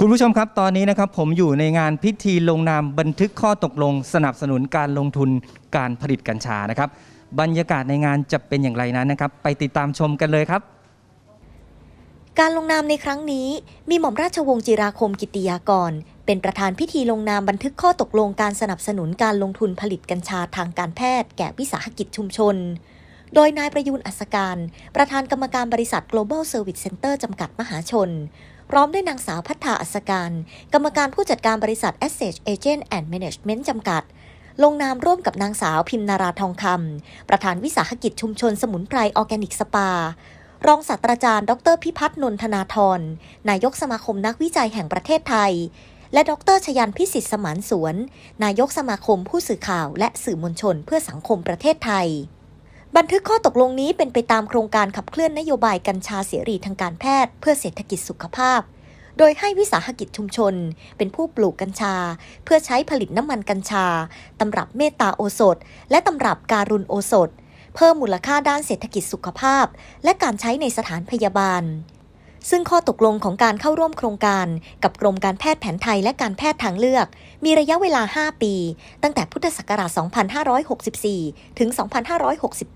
คุณผู้ชมครับตอนนี้นะครับผมอยู่ในงานพิธีลงนามบันทึกข้อตกลง สนับสนุนการลงทุนการผลิตกัญชานะครับ บรรยากาศในงานจะเป็นอย่างไรนั้นนะครับ ไปติดตามชมกันเลยครับ การลงนามในครั้งนี้มีหม่อมราชวงศ์จิราคมกิติยากร เป็นประธานพิธีลงนามบันทึกข้อตกลงการสนับสนุนการลงทุนผลิตกัญชาทางการแพทย์ แก่วิสาหกิจชุมชน โดยนายประยูนอัศการ ประธานกรรมการบริษัท Global Service Center จำกัดมหาชน พร้อมด้วยนางสาวพัฒนาอัศการ กรรมการผู้จัดการบริษัท Asset Agent and Management จำกัด ลงนามร่วมกับนางสาวพิมนาราทองคำประธานวิสาหกิจชุมชนสมุนไพรออร์แกนิกสปา รองศาสตราจารย์ ดรพิพัฒน์นนทนาธรนายกสมาคมนักวิจัยแห่งประเทศไทย และดรชยันพิสิทธิ์สมานสวน นายกสมาคมผู้สื่อข่าว และสื่อมวลชนเพื่อสังคมประเทศไทย บันทึกข้อตกลงนี้เป็นไปตามโครงการขับเคลื่อนนโยบายกัญชาเสรีทางการแพทย์ เพื่อเศรษฐกิจสุขภาพ โดยให้วิสาหกิจชุมชน เป็นผู้ปลูกกัญชา เพื่อใช้ผลิตน้ำมันกัญชา ตำรับเมตตาโอสถ และตำรับการุณโอสถ เพิ่มมูลค่าด้านเศรษฐกิจสุขภาพ และการใช้ในสถานพยาบาล ซึ่งข้อตกลงของการเข้าร่วมโครงการกับกรมการแพทย์แผนไทยและการแพทย์ทางเลือก มีระยะเวลา 5 ปี ตั้งแต่พุทธศักราช 2564 ถึง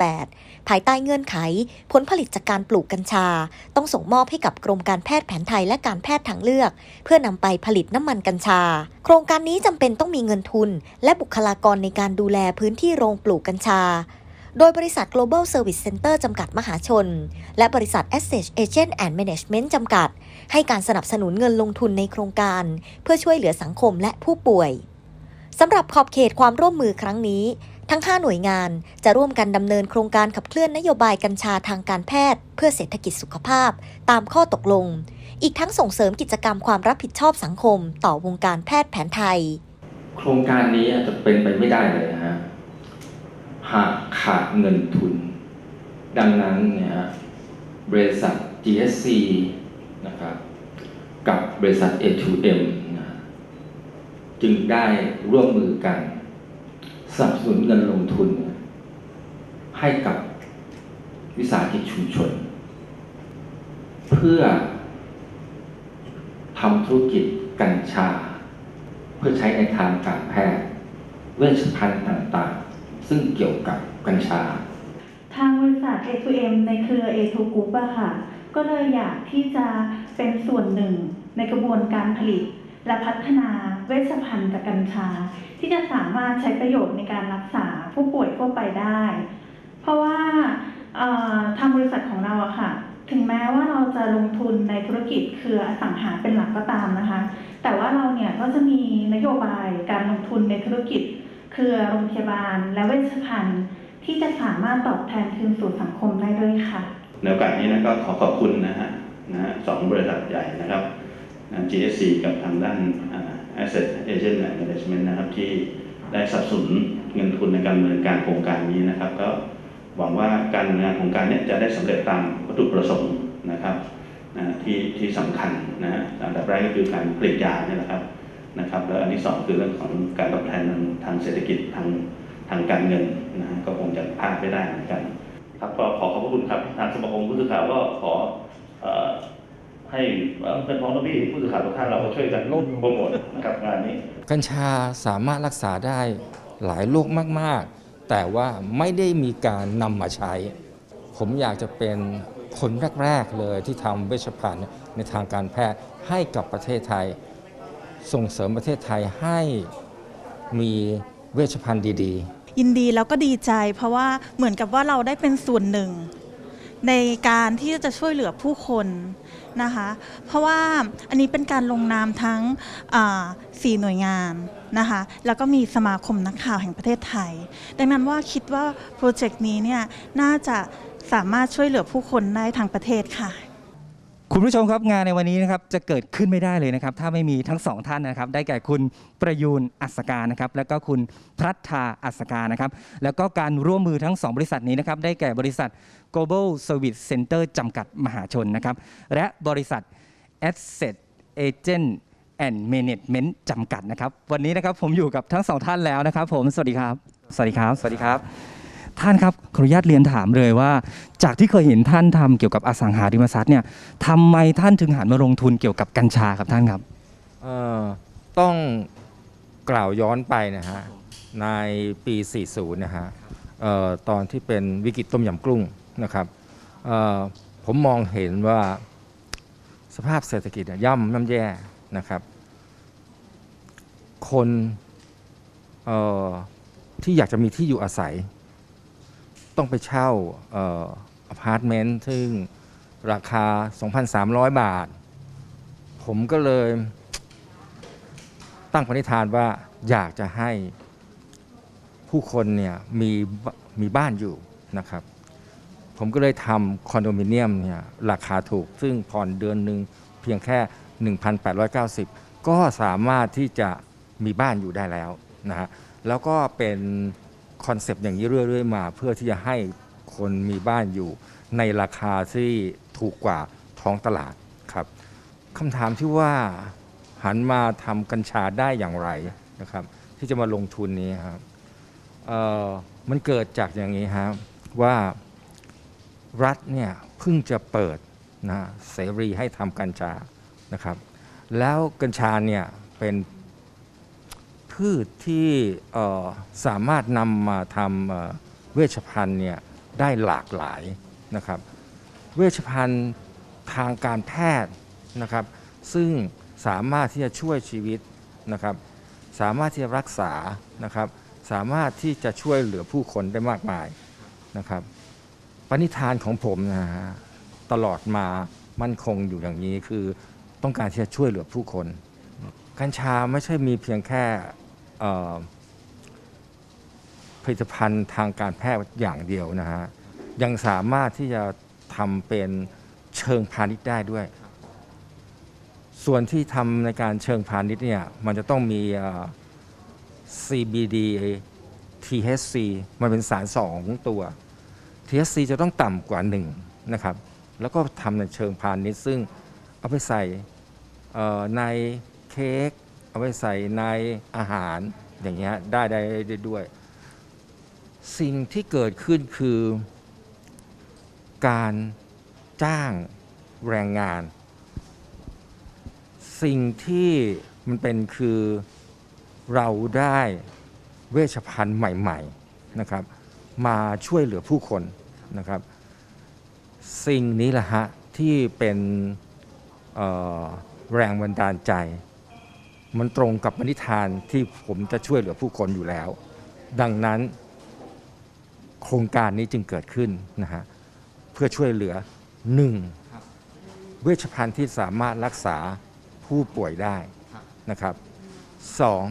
2568 ภายใต้เงื่อนไข ผลผลิตจากการปลูกกัญชา ต้องส่งมอบให้กับกรมการแพทย์แผนไทยและการแพทย์ทางเลือก เพื่อนำไปผลิตน้ำมันกัญชา โครงการนี้จำเป็นต้องมีเงินทุน และบุคลากรในการดูแลพื้นที่โรงปลูกกัญชา โดยบริษัท Global Service Center จำกัดมหาชน และบริษัท Asset Agent and Management จำกัด ให้การสนับสนุนเงินลงทุนในโครงการ เพื่อช่วยเหลือสังคมและผู้ป่วยสำหรับขอบเขตความร่วมมือครั้งนี้ ทั้ง 5 หน่วยงานจะร่วมกันดำเนินโครงการขับเคลื่อนนโยบายกัญชาทางการแพทย์ เพื่อเศรษฐกิจสุขภาพ ตามข้อตกลง อีกทั้งส่งเสริมกิจกรรมความรับผิดชอบสังคม ต่อวงการแพทย์แผนไทย โครงการนี้อาจจะเป็นไปไม่ได้เลยนะฮะ หากขาดเงินทุน ดังนั้นเนี่ยฮะบริษัท GSC นะครับกับบริษัท A2M นะจึงได้ร่วมมือกันสนับสนุนเงินลงทุน ให้กับวิสาหกิจชุมชน เพื่อทำธุรกิจกัญชา เพื่อใช้ในทางการแพทย์เวชภัณฑ์ต่างๆ ซึ่งเกี่ยวกับกัญชา ทางบริษัท A2M ในเครือ A2 Group อะค่ะ ก็เลยอยากที่จะเป็นส่วนหนึ่งในกระบวนการผลิต และพัฒนาเวชภัณฑ์จากกัญชา ที่จะสามารถใช้ประโยชน์ในการรักษาผู้ป่วยทั่วไปได้ เพราะว่าทางบริษัทของเราอะค่ะ ถึงแม้ว่าเราจะลงทุนในธุรกิจเครืออสังหาเป็นหลักก็ตามนะคะ แต่ว่าเราเนี่ยก็จะมีนโยบายการลงทุนในธุรกิจ เครือโรงพยาบาล และเวชภัณฑ์ ที่จะสามารถตอบแทนคืนสู่สังคมได้ด้วยค่ะในโอกาสนี้นะก็ขอขอบคุณนะฮะนะสองบริษัทใหญ่นะครับ GSC กับทางด้าน Asset Agent Management นะครับที่ได้สนับสนุนเงินทุนในการดำเนินการโครงการนี้นะครับ ก็หวังว่าการดำเนินงานโครงการนี้จะได้สำเร็จตามวัตถุประสงค์นะครับนะที่ที่สำคัญนะฮะอันดับแรกก็คือการผลิตยาเนี่ยแหละครับ นะครับแล้วอันที่สองคือเรื่องของการตอบแทนทางทางเศรษฐกิจทางทางการเงินนะฮะก็คงจะพลาดไม่ได้เหมือนกันครับก็ขอขอบพระคุณครับทางสมาคมผู้สื่อข่าวก็ขอเอ่อให้เอ่อเพื่อนพ้องน้องพี่ผู้สื่อข่าวทุกท่านเราก็ช่วยกันโปรโมทนะครับงานนี้ กัญชาสามารถรักษาได้หลายโรคมาก ๆ แต่ว่าไม่ได้มีการนำมาใช้ ผมอยากจะเป็นคนแรก ๆ เลยที่ทำเวชภัณฑ์ในทางการแพทย์ให้กับประเทศไทย ส่งเสริมประเทศไทยให้มีเวชภัณฑ์ดีๆ ยินดีแล้วก็ดีใจ เพราะว่าเหมือนกับว่าเราได้เป็นส่วนหนึ่ง ในการที่จะช่วยเหลือผู้คนนะคะ เพราะว่าอันนี้เป็นการลงนามทั้งสี่หน่วยงานนะคะ แล้วก็มีสมาคมนักข่าวแห่งประเทศไทย ดังนั้นว่าคิดว่าโปรเจกต์นี้เนี่ยน่าจะสามารถช่วยเหลือผู้คนได้ทางประเทศค่ะ คุณผู้ชมครับงานในวันนี้นะครับจะเกิดขึ้นไม่ได้เลยนะครับ ถ้าไม่มีทั้งสองท่านนะครับ ได้แก่คุณประยูนอัศการนะครับ แล้วก็คุณพัฒนาอัศการนะครับ แล้วก็การร่วมมือทั้งสองบริษัทนี้นะครับ ได้แก่บริษัท Global Service Center จำกัดมหาชนนะครับ และบริษัท Asset Agent and Management จำกัดนะครับ วันนี้นะครับผมอยู่กับทั้งสองท่านแล้วนะครับ ผมสวัสดีครับ สวัสดีครับ สวัสดีครับ ท่านครับขออนุญาตเรียนถามเลยว่า จากที่เคยเห็นท่านทำเกี่ยวกับอสังหาริมทรัพย์เนี่ยทำไมท่านถึงหันมาลงทุนเกี่ยวกับกัญชาครับท่านครับต้องกล่าวย้อนไปนะฮะในปี 40 นะฮะออตอนที่เป็นวิกฤตต้มยำกุ้งนะครับผมมองเห็นว่าสภาพเศรษฐกิจย่ำย่ำแย่นะครับ คนที่อยากจะมีที่อยู่อาศัย ต้องไปเช่าอพาร์ตเมนต์ซึ่งราคา 2,300 บาท ผมก็เลยตั้งปณิธานว่าอยากจะให้ผู้คนเนี่ยมีมีบ้านอยู่นะครับ ผมก็เลยทำคอนโดมิเนียมเนี่ยราคาถูก ซึ่งผ่อนเดือนหนึ่งเพียงแค่ 1,890 ก็สามารถที่จะมีบ้านอยู่ได้แล้วนะฮะแล้วก็เป็น คอนเซปต์อย่างนี้เรื่อยๆมา เพื่อที่จะให้คนมีบ้านอยู่ในราคาที่ถูกกว่าท้องตลาดครับคำถามที่ว่าหันมาทำกัญชาได้อย่างไรนะครับ ที่จะมาลงทุนนี้ครับมันเกิดจากอย่างนี้ครับว่ารัฐเนี่ยเพิ่งจะเปิดนะเสรีให้ทำกัญชานะครับ แล้วกัญชาเนี่ยเป็น พืชที่สามารถนำมาทำเวชภัณฑ์เนี่ยได้หลากหลายนะครับ เวชภัณฑ์ทางการแพทย์นะครับ ซึ่งสามารถที่จะช่วยชีวิตนะครับ สามารถที่จะรักษานะครับ สามารถที่จะช่วยเหลือผู้คนได้มากมายนะครับปณิธานของผมนะฮะตลอดมามั่นคงอยู่อย่างนี้คือต้องการที่จะช่วยเหลือผู้คน กัญชาไม่ใช่มีเพียงแค่ ผลิตภัณฑ์ทางการแพทย์อย่างเดียวนะฮะยังสามารถที่จะทำเป็นเชิงพาณิชย์ได้ด้วย ส่วนที่ทำในการเชิงพาณิชย์เนี่ยมันจะต้องมี CBD THC มันเป็นสารสองตัว THC จะต้องต่ำกว่า1นะครับ แล้วก็ทำในเชิงพาณิชย์ซึ่งเอาไปใส่ในเค้ก เอาไปใส่ในอาหารอย่างเงี้ยได้ได้ได้ด้วย สิ่งที่เกิดขึ้นคือ การจ้างแรงงาน สิ่งที่มันเป็นคือเราได้เวชภัณฑ์ใหม่ ๆนะครับ มาช่วยเหลือผู้คนนะครับ สิ่งนี้แหละฮะที่เป็นแรงบันดาลใจ มันตรงกับมนิทานที่ผมจะช่วยเหลือผู้คนอยู่แล้ว ดังนั้น โครงการนี้จึงเกิดขึ้นนะฮะเพื่อช่วยเหลือหนึ่งเวชภัณฑ์ที่สามารถรักษาผู้ป่วยได้นะครับสอง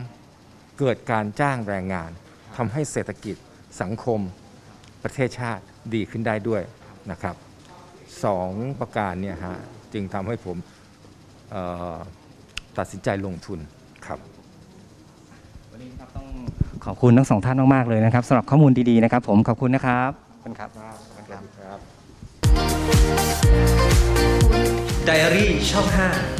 เกิดการจ้างแรงงานทำให้เศรษฐกิจสังคมประเทศชาติดีขึ้นได้ด้วยนะครับสองประการเนี่ยฮะจึงทำให้ผมเอ่อ ตัดสินใจลงทุนครับวันนี้ครับต้องขอบคุณทั้งสองท่านมากๆเลยนะครับสำหรับข้อมูลดีๆนะครับ ผมขอบคุณนะครับขอบคุณครับขอบคุณครับไดอารี่ช่อง5